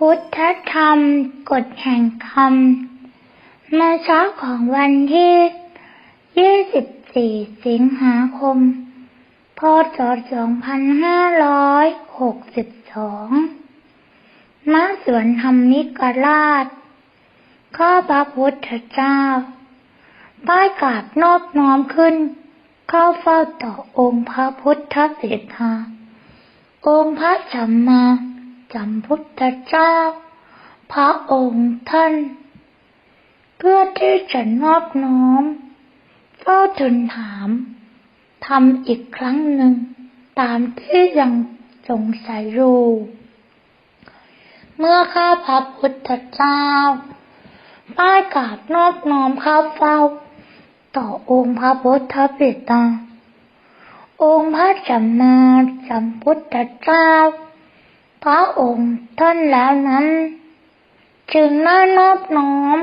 พุทธธรรมกฎแห่งคำในเช้าของวันที่ 4สิงหาคม พศ2562ณสวนธรรมิกราช ข้าพระพุทธเจ้าป้กราบนอบน้อมขึ้น เข้าเฝ้าต่อองค์พระพุทธเสถาองค์พระสัมมาสัมพุทธเจ้า พระองค์ท่าน เพื่อที่จะนอบน้อม เฝ้าทูลถามทำอีกครั้งหนึ่ง ตามที่ยังสงสัยอยู่เมื่อข้าพระพุทธเจ้าป้ายกราบนอบน้อมข้าเฝ้า ต่อองค์พระพุทธปิตาองค์พระสัมมาสัมพุทธเจ้า พระองค์ท่านแล้วนั้น จึงน่านอบน้อม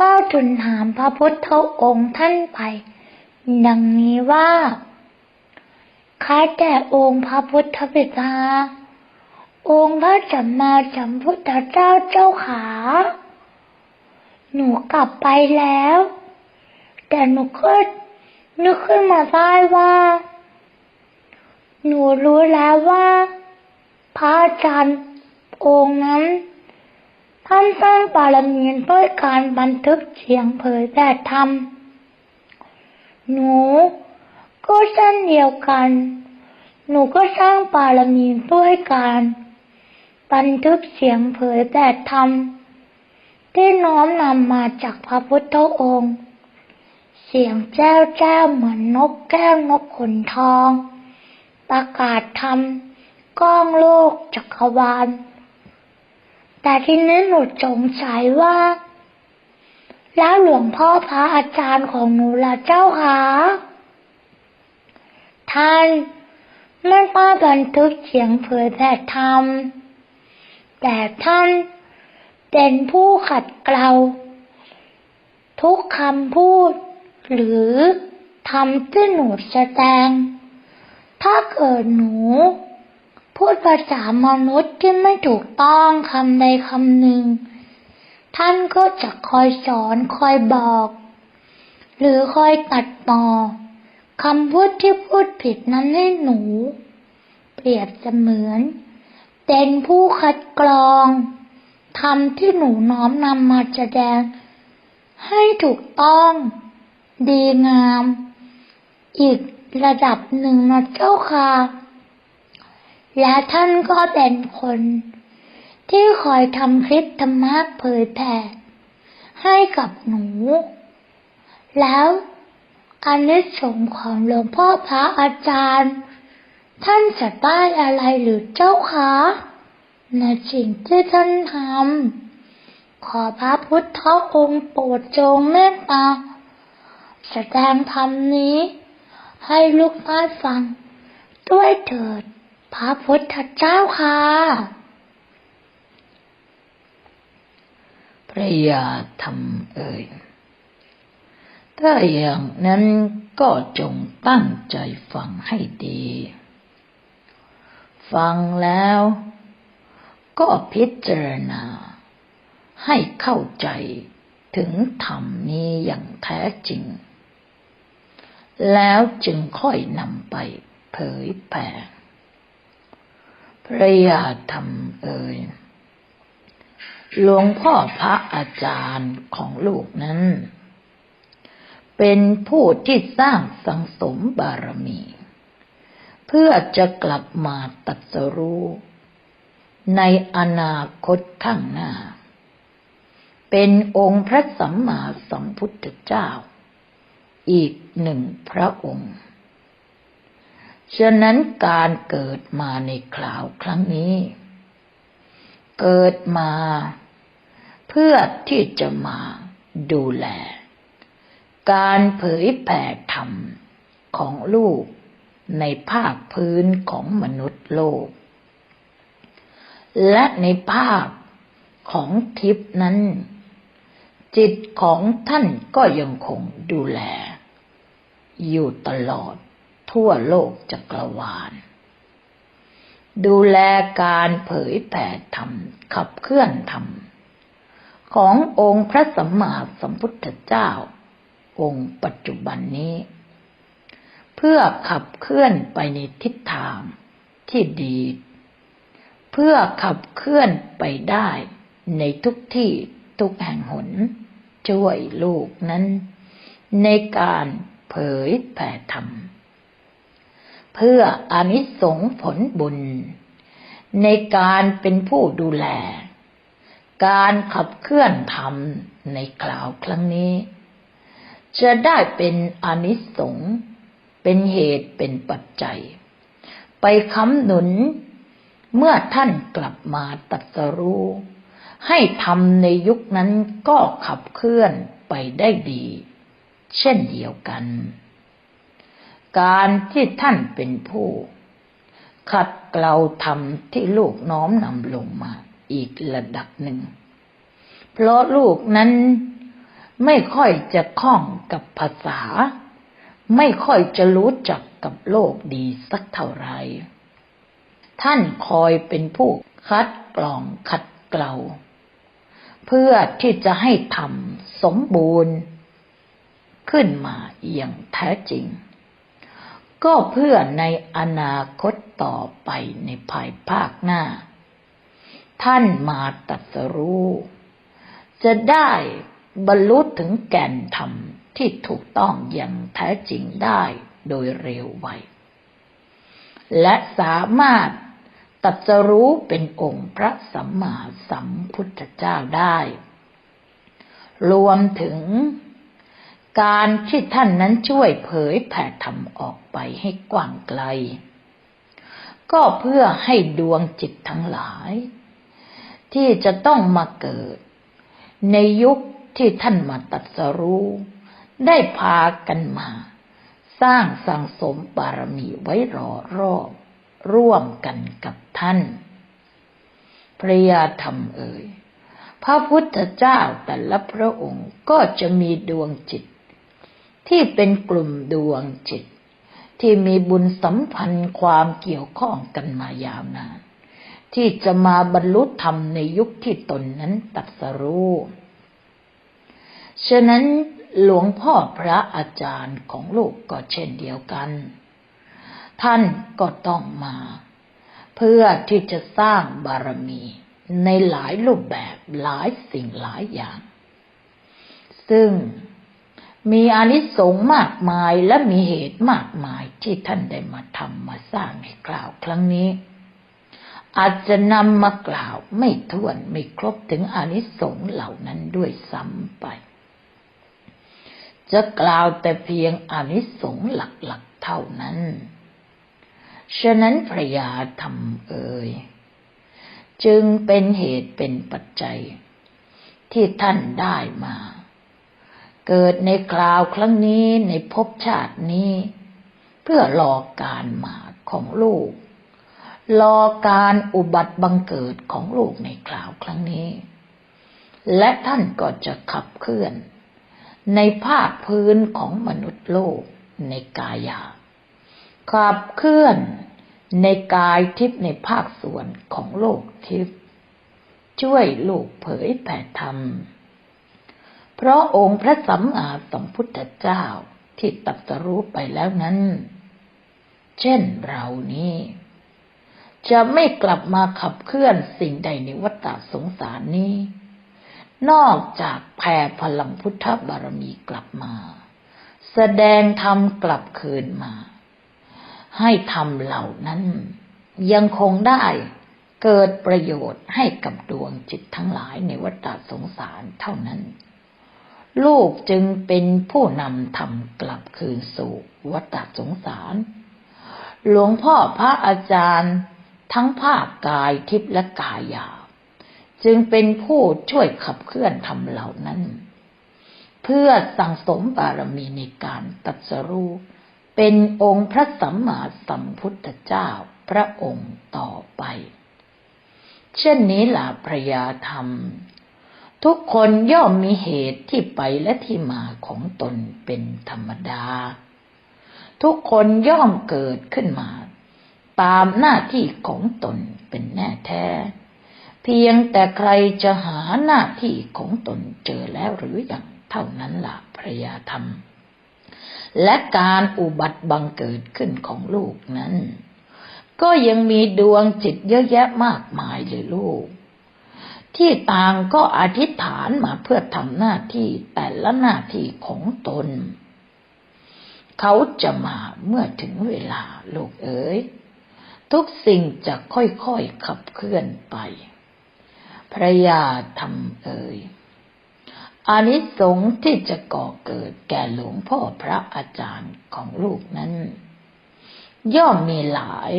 เฝ้าทูลถามพระพุทธองค์ท่านไป ดังนี้ว่าข้าแต่องค์พระพุทธปิตาองค์พระสัมมาสัมพุทธเจ้าเจ้าขา หนูกลับไปแล้ว แต่หนูก็นึกขึ้นมาได้ว่า หนูรู้แล้วว่า พระอาจารย์องค์นั้น ท่านสร้างบารมีด้วยการบันทึกเสียงเผยแผ่ธรรม หนูก็เช่นเดียวกัน หนูก็สร้างบารมีด้วยการ บันทึกเสียงเผยแผ่ธรรม ที่น้อมนำมาจากพระพุทธองค์ เสียงแจ้วแจ้วเหมือนนกแก้วนกขนทอง ประกาศธรรมก้องโลกจักรวาล แต่ทีนี้หนูสงสัยว่า แล้วหลวงพ่อพระอาจารย์ของหนูล่ะเจ้าคะท่านไม่ได้บันทึกเสียงเผยแผ่ธรรม แต่ท่านเป็นผู้ขัดเกลาทุกคำพูด หรือทำที่หนูแสดง ถ้าเกิดหนู พูดภาษามนุษย์ที่ไม่ถูกต้องคำใดคำหนึ่ง ท่านก็จะคอยสอนคอยบอก หรือคอยตัดต่อคำพูดที่พูดผิดนั้นให้หนู เปรียบเสมือน เป็นผู้คัดกรองคำที่หนูน้อมนำมาแสดง ให้ถูกต้อง ดีงาม อีกระดับหนึ่งนะเจ้าค่ะ และท่านก็เป็นคน ที่คอยทำคลิปธรรมะเผยแผ่ให้กับหนู แล้วอานิสงของหลวงพ่อพระอาจารย์ ท่านจะได้อะไรหรือเจ้าคะในสิ่งที่ท่านทำขอพระพุทธองค์โปรดจงเมตตาแสดงธรรมนี้ ให้ลูกได้ฟังด้วยเถิด พระพุทธเจ้าค่ะ พระยาธรรมเอ่ย ถ้าอย่างนั้นก็จงตั้งใจฟังให้ดี ฟังแล้วก็พิจารณา ให้เข้าใจถึงธรรมนี้อย่างแท้จริง แล้วจึงค่อยนำไปเผยแผ่ พระยาธรรมเอ่ยหลวงพ่อพระอาจารย์ของลูกนั้น เป็นผู้ที่สร้างสังสมบารมี เพื่อจะกลับมาตัดสรู้ในอนาคตข้างหน้า เป็นองค์พระสัมมาสัมพุทธเจ้า อีกหนึ่งพระองค์ ฉะนั้นการเกิดมาในคราวครั้งนี้ เกิดมา เพื่อที่จะมาดูแล การเผยแผ่ธรรมของลูกในภาคพื้นของมนุษย์โลก และในภาคของทิพนั้น จิตของท่านก็ยังคงดูแล อยู่ตลอด ทั่วโลกจักรวาล ดูแลการเผยแผ่ธรรม ขับเคลื่อนธรรม ขององค์พระสัมมาสัมพุทธเจ้า องค์ปัจจุบันนี้ เพื่อขับเคลื่อนไปในทิศทางที่ดี เพื่อขับเคลื่อนไปได้ในทุกที่ทุกแห่งหน ช่วยลูกนั้น ในการเผยแผ่ธรรม เพื่ออนิสงผลบุญ ในการเป็นผู้ดูแล การขับเคลื่อนธรรมในคราวครั้งนี้ จะได้เป็นอนิสงเป็นเหตุเป็นปัจจัย ไปค้ำหนุนเมื่อท่านกลับมาตรัสรู้ให้ทำในยุคนั้นก็ขับเคลื่อนไปได้ดี เช่นเดียวกัน การที่ท่านเป็นผู้ ขัดเกลาธรรมที่ลูกน้อมนำลงมาอีกระดับหนึ่ง เพราะลูกนั้นไม่ค่อยจะคล่องกับภาษา ไม่ค่อยจะรู้จักกับโลกดีสักเท่าไหร่ท่านคอยเป็นผู้คัดกรองขัดเกลา เพื่อที่จะให้ทำสมบูรณ์ ขึ้นมาอย่างแท้จริง ก็เพื่อในอนาคตต่อไปในภายภาคหน้า ท่านมาตรัสรู้ จะได้บรรลุถึงแก่นธรรมที่ถูกต้องอย่างแท้จริงได้โดยเร็วไว และสามารถตรัสรู้เป็นองค์พระสัมมาสัมพุทธเจ้าได้ รวมถึง การที่ท่านนั้นช่วยเผยแผ่ธรรมออกไปให้กว้างไกล ก็เพื่อให้ดวงจิตทั้งหลาย ที่จะต้องมาเกิด ในยุคที่ท่านมาตรัสรู้ ได้พากันมา สร้างสังสมบารมีไว้รอรอบร่วมกันกับท่านพระยาธรรมเอ่ยพระพุทธเจ้าแต่ละพระองค์ก็จะมีดวงจิต ที่เป็นกลุ่มดวงจิต ที่มีบุญสัมพันธ์ความเกี่ยวข้องกันมายาวนาน ที่จะมาบรรลุธรรมในยุคที่ตนนั้นตัดสรู้ฉะนั้นหลวงพ่อพระอาจารย์ของลูกก็เช่นเดียวกัน ท่านก็ต้องมา เพื่อที่จะสร้างบารมีในหลายรูปแบบหลายสิ่งหลายอย่าง ซึ่ง มีอนิสงส์มากมายและมีเหตุมากมายที่ท่านได้มาทำมาสร้างในกล่าวครั้งนี้ อาจจะนำมากล่าวไม่ถ้วนไม่ครบถึงอนิสงส์เหล่านั้นด้วยซ้ำไป จะกล่าวแต่เพียงอนิสงส์หลักๆเท่านั้น ฉะนั้นพระยาธรรมเอ่ยจึงเป็นเหตุเป็นปัจจัย ที่ท่านได้มา เกิดในคราวครั้งนี้ในภพชาตินี้ เพื่อรอการมาของลูก รอการอุบัติบังเกิดของลูกในคราวครั้งนี้ และท่านก็จะขับเคลื่อน ในภาคพื้นของมนุษย์โลกในกายาขับเคลื่อนในกายทิพย์ในภาคส่วนของโลกทิพย์ช่วยลูกเผยแผ่ธรรม เพราะองค์พระสัมมาสัมพุทธเจ้าที่ตรัสรู้ไปแล้วนั้น เช่นเรานี้ จะไม่กลับมาขับเคลื่อนสิ่งใดในวัฏสงสารนี้ นอกจากแผ่พลังพุทธบารมีกลับมา แสดงธรรมกลับคืนมา ให้ทำเหล่านั้น ยังคงได้เกิดประโยชน์ให้กับดวงจิตทั้งหลายในวัฏสงสารเท่านั้น ลูกจึงเป็นผู้นำทำกลับคืนสู่วัฏสงสาร หลวงพ่อพระอาจารย์ทั้งภาคกายทิพย์และกายาจึงเป็นผู้ช่วยขับเคลื่อนทำเหล่านั้น เพื่อสั่งสมบารมีในการตรัสรู้เป็นองค์พระสัมมาสัมพุทธเจ้าพระองค์ต่อไป เช่นนี้ล่ะพระยาธรรม ทุกคนย่อมมีเหตุที่ไปและที่มาของตนเป็นธรรมดา ทุกคนย่อมเกิดขึ้นมา ตามหน้าที่ของตนเป็นแน่แท้ เพียงแต่ใครจะหาหน้าที่ของตนเจอแล้วหรืออย่างเท่านั้นล่ะพระยาธรรม และการอุบัติบังเกิดขึ้นของลูกนั้น ก็ยังมีดวงจิตเยอะแยะมากมายเลยลูก ที่ต่างก็อธิษฐานมาเพื่อทำหน้าที่แต่ละหน้าที่ของตน เขาจะมาเมื่อถึงเวลาลูกเอ๋ยทุกสิ่งจะค่อยๆขับเคลื่อนไป พระยาทำเอ๋ยอานิสงส์ที่จะก่อเกิดแก่หลวงพ่อพระอาจารย์ของลูกนั้น ย่อมมีหลาย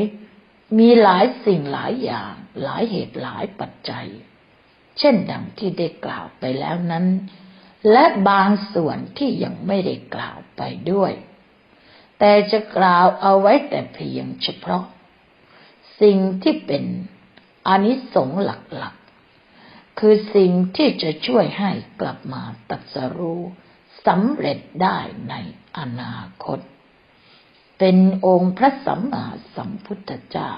มีหลายสิ่งหลายอย่าง หลายเหตุหลายปัจจัย เช่นดังที่ได้กล่าวไปแล้วนั้น และบางส่วนที่ยังไม่ได้กล่าวไปด้วย แต่จะกล่าวเอาไว้แต่เพียงเฉพาะ สิ่งที่เป็นอนิสงส์หลักคือสิ่งที่จะช่วยให้กลับมาตัดสรู้สำเร็จได้ในอนาคต เป็นองค์พระสัมมาสัมพุทธเจ้า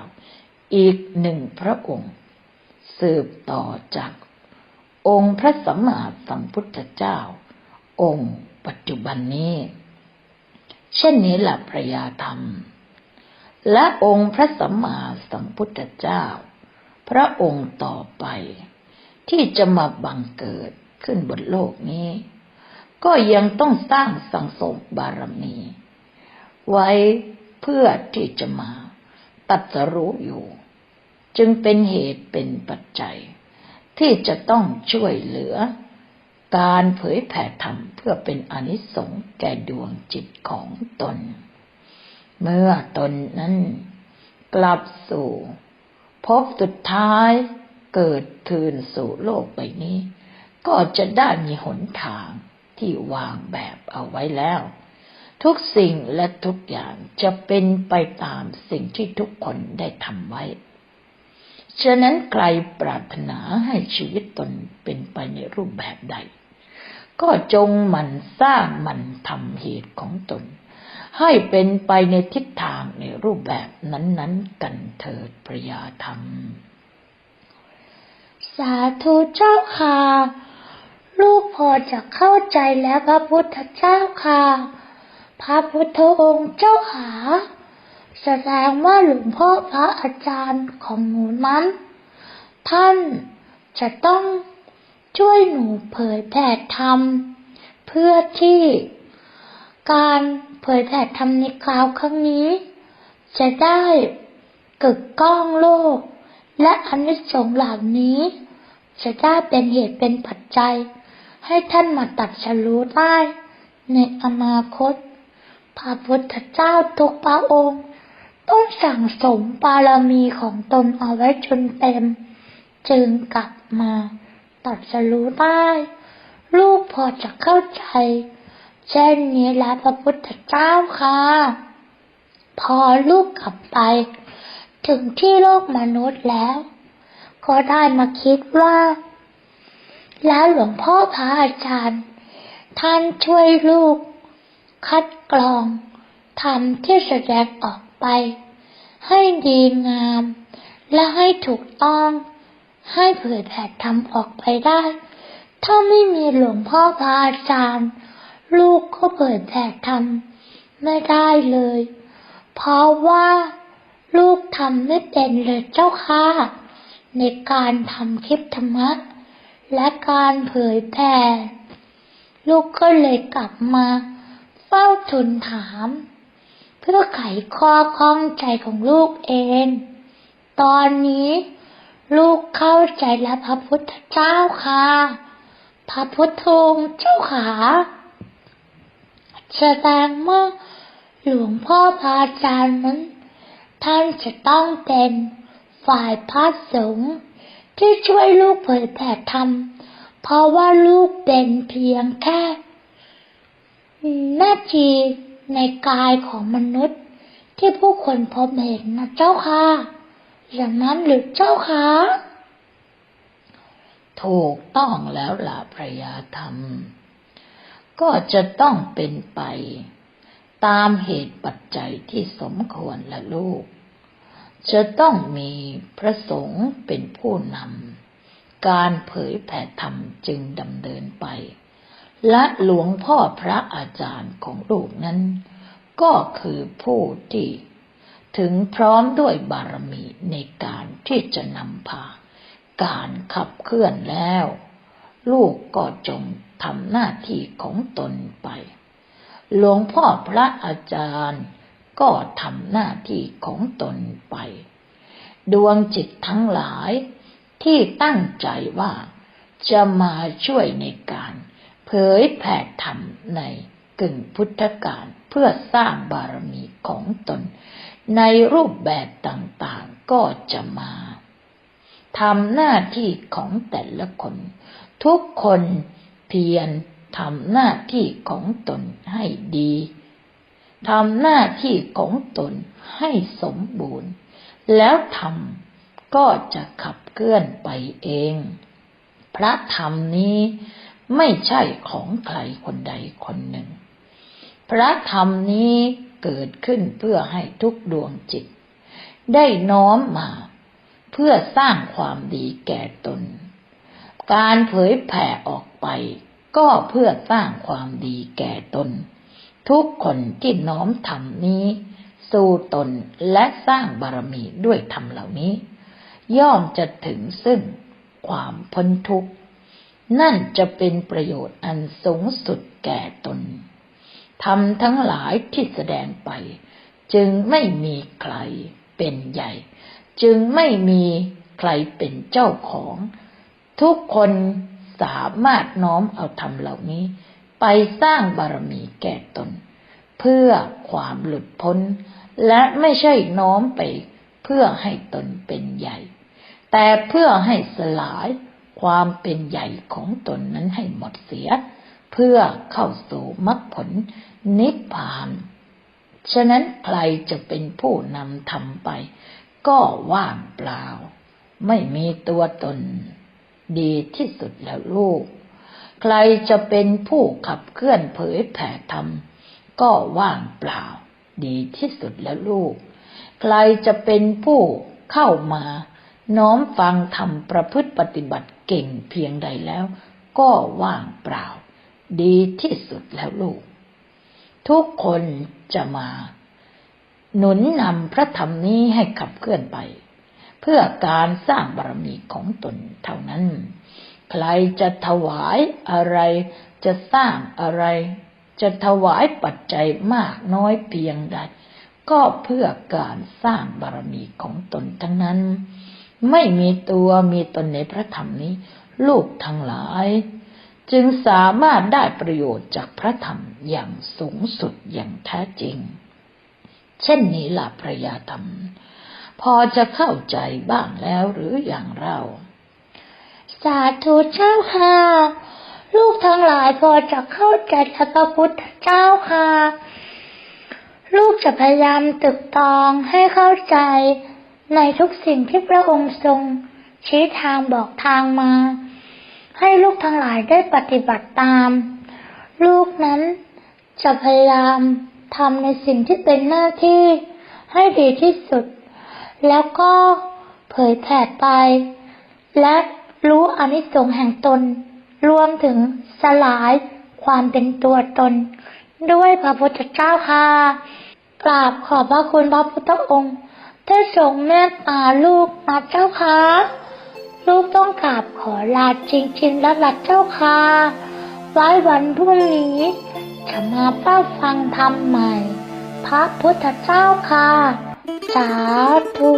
อีกหนึ่งพระองค์ สืบต่อจาก องค์พระสัมมาสัมพุทธเจ้า องค์ปัจจุบันนี้ เช่นนี้แหละพระยาธรรม และองค์พระสัมมาสัมพุทธเจ้า พระองค์ต่อไป ที่จะมาบังเกิดขึ้นบนโลกนี้ ก็ยังต้องสร้างสังสมบารมี ไว้เพื่อที่จะมาตัดสรู้อยู่ จึงเป็นเหตุเป็นปัจจัย ที่จะต้องช่วยเหลือ การเผยแผ่ธรรมเพื่อเป็นอนิสงส์แก่ดวงจิตของตน เมื่อตนนั้นกลับสู่พบสุดท้ายเกิดคืนสู่โลกใบนี้ ก็จะได้มีหนทางที่วางแบบเอาไว้แล้ว ทุกสิ่งและทุกอย่างจะเป็นไปตามสิ่งที่ทุกคนได้ทำไว้ ฉะนั้นใครปรารถนาให้ชีวิตตนเป็นไปในรูปแบบใด ก็จงมันสร้างมันทำเหตุของตน ให้เป็นไปในทิศทางในรูปแบบนั้นๆ กันเถิดพระยาธรรม สาธุเจ้าค่ะ ลูกพอจะเข้าใจแล้วพระพุทธเจ้าค่ะ พระพุทธองค์เจ้าค่ะ แสดงว่าหลวงพ่อพระอาจารย์ของหนูนั้น ท่านจะต้องช่วยหนูเผยแผ่ธรรม เพื่อที่การเผยแผ่ธรรมในคราวครั้งนี้ จะได้กึกก้องโลก และอนิสงส์เหล่านี้ จะได้เป็นเหตุเป็นปัจจัย ให้ท่านมาตัดสรู้ได้ในอนาคตพระพุทธเจ้าทุกพระองค์ ต้องสั่งสมบารมีของตนเอาไว้จนเต็ม จึงกลับมาตัดสรู้ได้ลูกพอจะเข้าใจเช่นนี้แล้วพระพุทธเจ้าค่ะ พอลูกกลับไป ถึงที่โลกมนุษย์แล้ว ก็ได้มาคิดว่า แล้วหลวงพ่อพระอาจารย์ ท่านช่วยลูก คัดกรองทำที่แสดงออก ไป ให้ดีงาม และให้ถูกต้อง ให้เผยแผ่ทำออกไปได้ ถ้าไม่มีหลวงพ่อพระอาจารย์ ลูกก็เผยแผ่ทำไม่ได้เลย เพราะว่าลูกทำไม่เป็นเลยเจ้าค่ะในการทำคลิปธรรมะ และการเผยแผ่ลูกก็เลยกลับมาเฝ้าทูลถาม เพื่อไขข้อข้องใจของลูกเอง ตอนนี้ลูกเข้าใจแล้วพระพุทธเจ้าค่ะ พระพุทธองค์เจ้าขาแสดงว่าหลวงพ่อพระอาจารย์นั้น ท่านจะต้องเป็นฝ่ายพระสงฆ์ที่ช่วยลูกเผยแผ่ธรรม เพราะว่าลูกเป็นเพียงแค่หน้าที่ ในกายของมนุษย์ ที่ผู้คนพบเห็นนะเจ้าค่ะ อย่างนั้นหรือเจ้าคะถูกต้องแล้วล่ะพระยาธรรม ก็จะต้องเป็นไป ตามเหตุปัจจัยที่สมควรละลูก จะต้องมีพระสงฆ์เป็นผู้นำการเผยแผ่ธรรมจึงดำเนินไป และหลวงพ่อพระอาจารย์ของลูกนั้น ก็คือผู้ที่ถึงพร้อมด้วยบารมีในการที่จะนำพา การขับเคลื่อนแล้ว ลูกก็จงทำหน้าที่ของตนไป หลวงพ่อพระอาจารย์ก็ทำหน้าที่ของตนไป ดวงจิตทั้งหลายที่ตั้งใจว่าจะมาช่วยในการ เผยแผ่ธรรมในกึ่งพุทธกาลเพื่อสร้างบารมีของตน ในรูปแบบต่างๆก็จะมาทำหน้าที่ของแต่ละคน ทุกคนเพียรทำหน้าที่ของตนให้ดีทำหน้าที่ของตนให้สมบูรณ์ แล้วธรรมก็จะขับเคลื่อนไปเอง พระธรรมนี้ ไม่ใช่ของใครคนใดคนหนึ่ง พระธรรมนี้เกิดขึ้นเพื่อให้ทุกดวงจิต ได้น้อมมา เพื่อสร้างความดีแก่ตน การเผยแผ่ออกไป ก็เพื่อสร้างความดีแก่ตน ทุกคนที่น้อมธรรมนี้ สู่ตนและสร้างบารมีด้วยธรรมเหล่านี้ ย่อมจะถึงซึ่งความพ้นทุกข์ นั่นจะเป็นประโยชน์อันสูงสุดแก่ตนธรรมทั้งหลายที่แสดงไป จึงไม่มีใครเป็นใหญ่ จึงไม่มีใครเป็นเจ้าของ ทุกคนสามารถน้อมเอาธรรมเหล่านี้ ไปสร้างบารมีแก่ตน เพื่อความหลุดพ้น และไม่ใช่น้อมไปเพื่อให้ตนเป็นใหญ่ แต่เพื่อให้สลาย ความเป็นใหญ่ของตนนั้นให้หมดเสีย เพื่อเข้าสู่มรรคผลนิพพาน ฉะนั้นใครจะเป็นผู้นำทำไป ก็ว่างเปล่า ไม่มีตัวตน ดีที่สุดแล้วลูก ใครจะเป็นผู้ขับเคลื่อนเผยแผ่ธรรม ก็ว่างเปล่า ดีที่สุดแล้วลูก ใครจะเป็นผู้เข้ามาน้อมฟังธรรมประพฤติปฏิบัติ เก่งเพียงใดแล้ว ก็ว่างเปล่า ดีที่สุดแล้วลูก ทุกคนจะมา หนุนนำพระธรรมนี้ให้ขับเคลื่อนไป เพื่อการสร้างบารมีของตนเท่านั้น ใครจะถวายอะไรจะสร้างอะไร จะถวายปัจจัยมากน้อยเพียงใด ก็เพื่อการสร้างบารมีของตนทั้งนั้น ไม่มีตัวมีตนในพระธรรมนี้ ลูกทั้งหลาย จึงสามารถได้ประโยชน์จากพระธรรมอย่างสูงสุดอย่างแท้จริง เช่นนี้ล่ะพระยาธรรม พอจะเข้าใจบ้างแล้วหรืออย่างเรา สาธุเจ้าค่ะ ลูกทั้งหลายพอจะเข้าใจพระพุทธเจ้าค่ะ ลูกจะพยายามตึกตองให้เข้าใจ ในทุกสิ่งที่พระองค์ทรง ชี้ทางบอกทางมา ให้ลูกทั้งหลายได้ปฏิบัติตาม ลูกนั้นจะพยายามทำในสิ่งที่เป็นหน้าที่ให้ดีที่สุด แล้วก็เผยแผ่ไป และรู้อนิสงส์แห่งตน รวมถึงสลายความเป็นตัวตน ด้วยพระพุทธเจ้าค่ะกราบขอบพระคุณพระพุทธองค์ ได้ทรงเมตตาลูกนะเจ้าค่ะ ลูกต้องกราบขอลาจริงๆแล้วล่ะเจ้าค่ะ ไว้วันพรุ่งนี้จะมาเฝ้าฟังธรรมใหม่ พระพุทธเจ้าค่ะ สาธุ